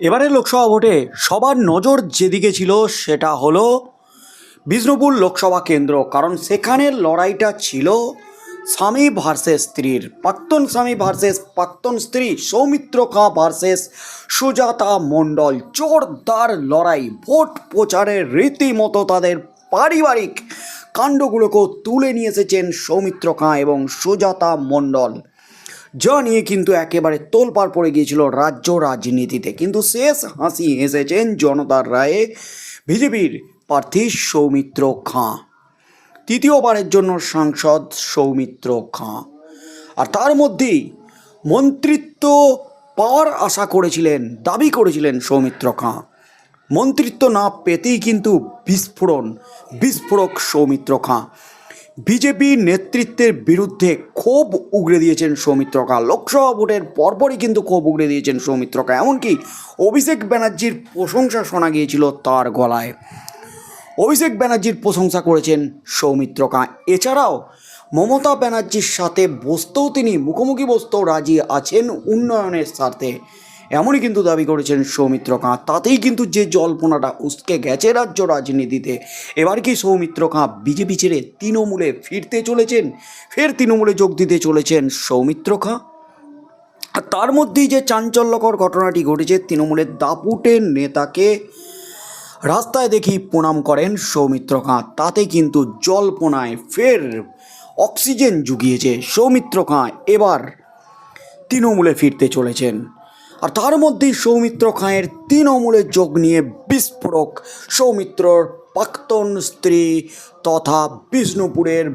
এবারে লোকসভা ভোটে সবার নজর যেদিকে ছিল সেটা হলো বিষ্ণুপুর লোকসভা কেন্দ্র, কারণ সেখানে লড়াইটা ছিল স্বামী ভার্সেস স্ত্রীর। প্রাক্তন স্বামী ভার্সেস, প্রাক্তন স্ত্রী সৌমিত্র খাঁ ভার্সেস, সুজাতা মণ্ডল, জোরদার লড়াই, ভোট প্রচারের রীতিমতো তাদের পারিবারিক কাণ্ডগুলোকেও তুলে নিয়ে এসেছেন সৌমিত্র খাঁ এবং সুজাতা মণ্ডল। যা নিয়ে কিন্তু একেবারে তোলপাড় পড়ে গিয়েছিল রাজ্য রাজনীতিতে। কিন্তু শেষ হাসি হেসেছেন জনতার রায়ে বিজেপির প্রার্থী সৌমিত্র খাঁ। তৃতীয়বারের জন্য সাংসদ সৌমিত্র খাঁ। আর তার মধ্যেই মন্ত্রিত্ব পাওয়ার আশা করেছিলেন, দাবি করেছিলেন সৌমিত্র খাঁ। মন্ত্রিত্ব না পেতেই কিন্তু বিস্ফোরণ, বিস্ফোরক সৌমিত্র খাঁ। বিজেপি নেতৃত্বের বিরুদ্ধে ক্ষোভ উগড়ে দিয়েছেন সৌমিত্র খাঁ লোকসভা ভোটের পরপরই কিন্তু ক্ষোভ উগড়ে দিয়েছেন সৌমিত্রকা। এমনকি অভিষেক ব্যানার্জির প্রশংসা শোনা গিয়েছিল তার গলায়। অভিষেক ব্যানার্জির প্রশংসা করেছেন সৌমিত্র খাঁ এছাড়াও মমতা ব্যানার্জির সাথে বসতেও তিনি, মুখোমুখি বসতেও রাজি আছেন উন্নয়নের স্বার্থে। এমনই কিন্তু দাবি করেছেন সৌমিত্র খাঁ। তাতেই কিন্তু যে জল্পনাটা উস্কে গেছে রাজ্য রাজনীতিতে, এবার কি সৌমিত্র খাঁ বিজেপি ছেড়ে তৃণমূলে ফিরতে চলেছেন? ফের তৃণমূলে যোগ দিতে চলেছেন সৌমিত্র খাঁ? আর তার মধ্যেই যে চাঞ্চল্যকর ঘটনাটি ঘটেছে, তৃণমূলের দাপুটের নেতাকে রাস্তায় দেখি প্রণাম করেন সৌমিত্র খাঁ। তাতে কিন্তু জল্পনায় ফের অক্সিজেন জুগিয়েছে সৌমিত্র খাঁ, এবার তৃণমূলে ফিরতে চলেছেন। আর তার মধ্যেই সৌমিত্র খাঁয়ের তৃণমূলে যোগ নিয়ে বিস্ফোরক সৌমিত্রর প্রাক্তন স্ত্রী তথা বিষ্ণুপুরের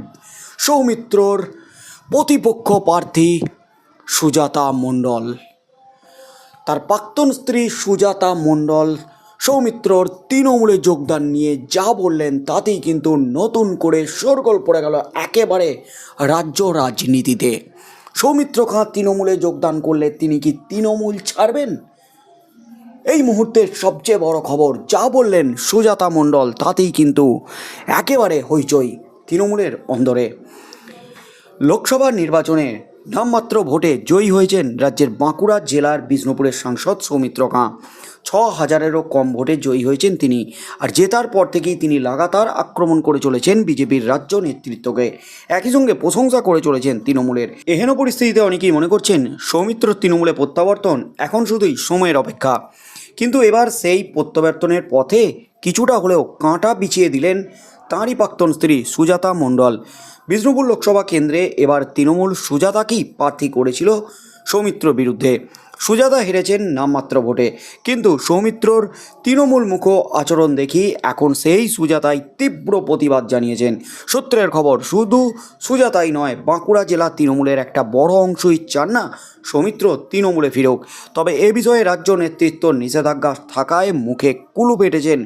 সৌমিত্রর প্রতিপক্ষ প্রার্থী সুজাতা মণ্ডল। তার প্রাক্তন স্ত্রী সুজাতা মণ্ডল সৌমিত্রর তৃণমূলে যোগদান নিয়ে যা বললেন তাতেই কিন্তু নতুন করে শোরগোল পড়ে গেল একেবারে রাজ্য রাজনীতিতে। সৌমিত্র খাঁ তৃণমূলে যোগদান করলে তিনি কি তৃণমূল ছাড়বেন? এই মুহূর্তের সবচেয়ে বড় খবর, যা বললেন সুজাতা মণ্ডল, তাতেই কিন্তু একেবারে হইচই তৃণমূলের অন্দরে। লোকসভা নির্বাচনে নামমাত্র ভোটে জয়ী হয়েছেন রাজ্যের বাঁকুড়া জেলার বিষ্ণুপুরের সাংসদ সৌমিত্র খাঁ। ছ হাজারেরও কম ভোটে জয়ী হয়েছেন তিনি। আর জেতার পর থেকেই তিনি লাগাতার আক্রমণ করে চলেছেন বিজেপির রাজ্য নেতৃত্বকে। একই সঙ্গে প্রশংসা করে চলেছেন তৃণমূলের। এহেন পরিস্থিতিতে অনেকেই মনে করছেন, সৌমিত্র তৃণমূলে প্রত্যাবর্তন, এখন শুধুই সময়ের অপেক্ষা। কিন্তু এবার সেই প্রত্যাবর্তনের পথে কিছুটা হলেও কাঁটা বিছিয়ে দিলেন তাঁরই প্রাক্তন স্ত্রী সুজাতা মণ্ডল। বিষ্ণুপুর লোকসভা কেন্দ্রে এবার তৃণমূল সুজাতাকেই প্রার্থী করেছিল সৌমিত্র বিরুদ্ধে। সুজাতা হেরেছেন নামমাত্র ভোটে। কিন্তু সৌমিত্রর তৃণমূল মুখ আচরণ দেখি এখন সেই সুজাতাই তীব্র প্রতিবাদ জানিয়েছেন। সূত্রের খবর, শুধু সুজাতাই নয়, বাঁকুড়া জেলা তৃণমূলের একটা বড় অংশই চান না, সৌমিত্র তৃণমূলে ফিরুক। তবে এ বিষয়ে রাজ্য নেতৃত্ব নিষেধাজ্ঞা থাকায় মুখে কুলু পেটেছেন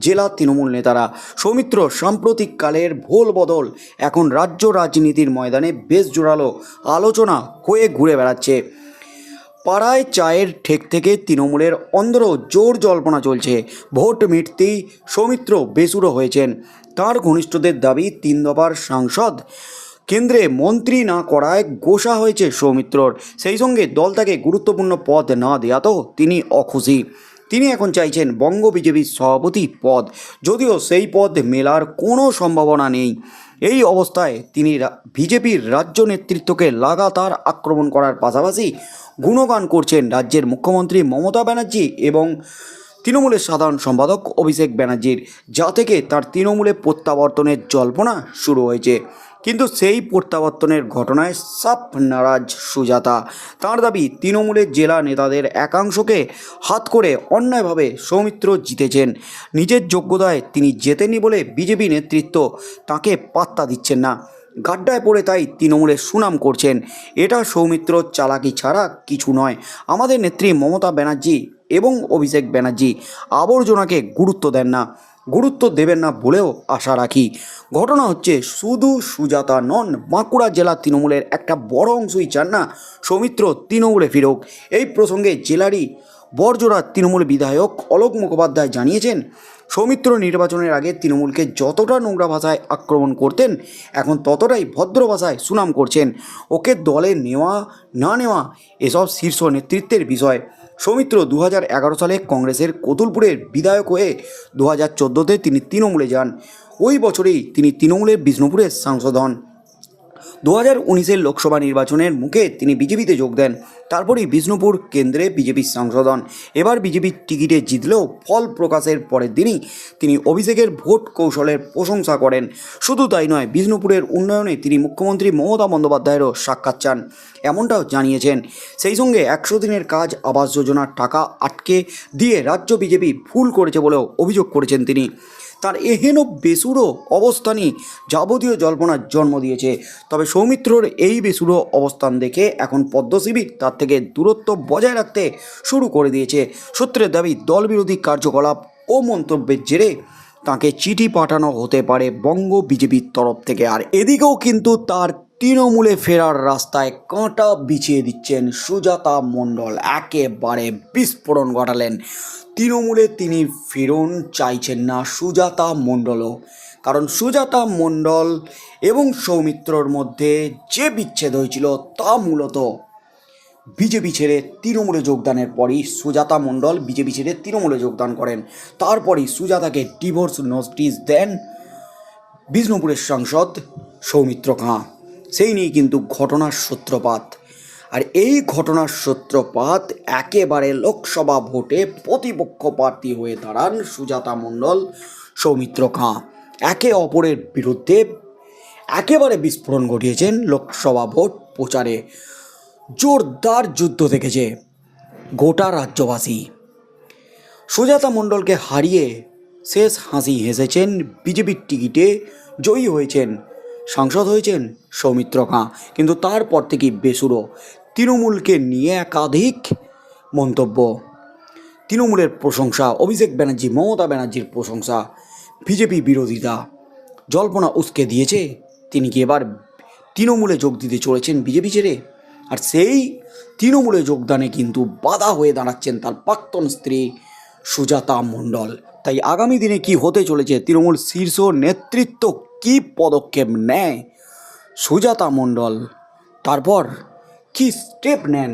জেলা তৃণমূল নেতারা। সৌমিত্র সাম্প্রতিককালের ভোল বদল এখন রাজ্য রাজনীতির ময়দানে বেশ জোরালো আলোচনা হয়ে ঘুরে বেড়াচ্ছে। পাড়ায় চায়ের ঠেক থেকে তৃণমূলের অন্দরও জোর জল্পনা চলছে। ভোট মিটতেই সৌমিত্র বেসুরো হয়েছেন। তার ঘনিষ্ঠদের দাবি, তিন দফার সাংসদ কেন্দ্রে মন্ত্রী না করায় গোসা হয়েছে সৌমিত্রর। সেই সঙ্গে দল তাকে গুরুত্বপূর্ণ পদ না দেওয়াতেও তিনি অখুশি। তিনি এখন চাইছেন বঙ্গ বিজেপির সভাপতি পদ। যদিও সেই পদ মেলার কোনো সম্ভাবনা নেই। এই অবস্থায় তিনি বিজেপির রাজ্য নেতৃত্বকে লাগাতার আক্রমণ করার পাশাপাশি গুণগান করছেন রাজ্যের মুখ্যমন্ত্রী মমতা ব্যানার্জি এবং তৃণমূলের সাধারণ সম্পাদক অভিষেক ব্যানার্জির, যা থেকে তার তৃণমূলে প্রত্যাবর্তনের জল্পনা শুরু হয়েছে। কিন্তু সেই প্রত্যাবর্তনের ঘটনায় সাপ নারাজ সুজাতা। তাঁর দাবি তৃণমূলের জেলা নেতাদের একাংশকে হাত করে অন্যায়ভাবে সৌমিত্র জিতেছেন। নিজের যোগ্যতায় তিনি জেতেননি বলে বিজেপি নেতৃত্ব তাকে পাত্তা দিচ্ছেন না। গাড্ডায় পড়ে তাই তৃণমূলের সুনাম করছেন। এটা সৌমিত্র চালাকি ছাড়া কিছু নয়। আমাদের নেত্রী মমতা ব্যানার্জি এবং অভিষেক ব্যানার্জি আবর্জনাকে গুরুত্ব দেন না। গুরুত্ব দেবেন না বলেও আশা রাখি। ঘটনা হচ্ছে, শুধু সুজাতা নন, বাঁকুড়া জেলা তৃণমূলের একটা বড় অংশই চান না, সৌমিত্র তৃণমূলে ফিরুক। এই প্রসঙ্গে জেলারই বরজোড়া তৃণমূল বিধায়ক অলোক মুখোপাধ্যায় জানিয়েছেন, সৌমিত্র নির্বাচনের আগে তৃণমূলকে যতটা নোংরা ভাষায় আক্রমণ করতেন, এখন ততটাই ভদ্র ভাষায় সুনাম করছেন। ওকে দলে নেওয়া, না নেওয়া, এসব শীর্ষ নেতৃত্বের বিষয়। সৌমিত্র দু সালে কংগ্রেসের কোতুলপুরের বিধায়ক হয়ে দু হাজার তিনি তৃণমূলে যান। ওই বছরেই তিনি তৃণমূলের বিষ্ণুপুরের সাংসদ হন। দু হাজার উনিশের লোকসভা নির্বাচনের মুখে তিনি বিজেপিতে যোগ দেন। তারপরেই বিষ্ণুপুর কেন্দ্রে বিজেপির সংশোধন। এবার বিজেপির টিকিটে জিতলেও ফল প্রকাশের পরের দিনই তিনি অভিষেকের ভোট কৌশলের প্রশংসা করেন। শুধু তাই নয়, বিষ্ণুপুরের উন্নয়নে তিনি মুখ্যমন্ত্রী মমতা বন্দ্যোপাধ্যায়েরও সাক্ষাৎ চান, এমনটাও জানিয়েছেন। সেই সঙ্গে একশো দিনের কাজ, আবাস যোজনার টাকা আটকে দিয়ে রাজ্য বিজেপি ভুল করেছে বলেও অভিযোগ করেছেন তিনি। তার এহেন বেসুরো অবস্থানই যাবতীয় জল্পনার জন্ম দিয়েছে। তবে সৌমিত্রর এই বেসুরো অবস্থান দেখে এখন পদ্মশিবির তার থেকে দূরত্ব বজায় রাখতে শুরু করে দিয়েছে। সূত্রের দাবি, দলবিরোধী কার্যকলাপ ও মন্তব্যের জেরে তাকে চিঠি পাঠানো হতে পারে বঙ্গ বিজেপির তরফ থেকে। আর এদিকেও কিন্তু তার তৃণমূলে ফেরার রাস্তায় কাঁটা বিছিয়ে দিচ্ছেন সুজাতা মণ্ডল। একেবারে বিস্ফোরণ ঘটালেন। তৃণমূলে তিনি ফেরন চাইছেন না সুজাতা মণ্ডলও। কারণ সুজাতা মণ্ডল এবং সৌমিত্রর মধ্যে যে বিচ্ছেদ হয়েছিল তা মূলত বিজেপি ছেড়ে তৃণমূলে যোগদানের পরই সুজাতা মণ্ডল বিজেপি ছেড়ে তৃণমূলে যোগদান করেন। তারপরই সুজাতাকে ডিভোর্স নোটিশ দেন বিষ্ণুপুরের সাংসদ সৌমিত্র খাঁ সেই নিয়ে কিন্তু ঘটনার সূত্রপাত। আর এই ঘটনার সূত্রপাত একেবারে লোকসভা ভোটে প্রতিপক্ষ প্রার্থী হয়ে দাঁড়ান সুজাতা মণ্ডল, সৌমিত্র খাঁ। একে অপরের বিরুদ্ধে একেবারে বিস্ফোরণ ঘটিয়েছেন লোকসভা ভোট প্রচারে। জোরদার যুদ্ধ দেখেছে গোটা রাজ্যবাসী। সুজাতা মণ্ডলকে হারিয়ে শেষ হাসি হেসেছেন বিজেপির টিকিটে জয়ী হয়েছেন সাংসদ হয়েছেন সৌমিত্র কাঁ। কিন্তু তারপর থেকেই বেসুরো। তৃণমূলকে নিয়ে একাধিক মন্তব্য। তৃণমূলের প্রশংসা, অভিষেক ব্যানার্জি, মমতা ব্যানার্জির প্রশংসা, বিজেপি বিরোধিতা। জল্পনা উস্কে দিয়েছে, তিনি কি এবার তৃণমূলে যোগ দিতে চলেছেন বিজেপি ছেড়ে? আর সেই তৃণমূলে যোগদানে কিন্তু বাধা হয়ে দাঁড়াচ্ছেন তার প্রাক্তন স্ত্রী সুজাতা মণ্ডল। তাই আগামী দিনে কি হতে চলেছে তৃণমূল শীর্ষ নেতৃত্ব কি পদক্ষেপ নেয়? সুজাতা মণ্ডল, তারপর কি স্টেপ নেন?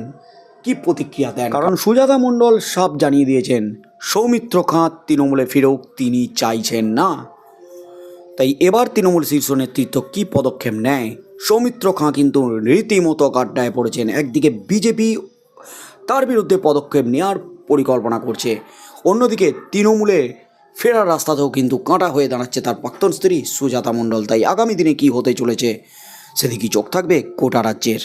কি প্রতিক্রিয়া দেন? কারণ সুজাতা মণ্ডল সব জানিয়ে দিয়েছেন, সৌমিত্র খাঁ তৃণমূলে ফিরেও তিনি চাইছেন না। তাই এবার তৃণমূল শীর্ষ নেতৃত্ব কী পদক্ষেপ নেয়? সৌমিত্র খাঁ কিন্তু রীতিমতো গাড্ডায় পড়েছেন। একদিকে বিজেপি তার বিরুদ্ধে পদক্ষেপ নেওয়ার পরিকল্পনা করছে, অন্যদিকে তৃণমূলে ফেরার রাস্তাতেও কিন্তু কাঁটা হয়ে দাঁড়াচ্ছে তার প্রাক্তন স্ত্রী সুজাতা মণ্ডল। তাই আগামী দিনে কি হতে চলেছে, সেদিকে চোখ থাকবে কোটা রাজ্যের।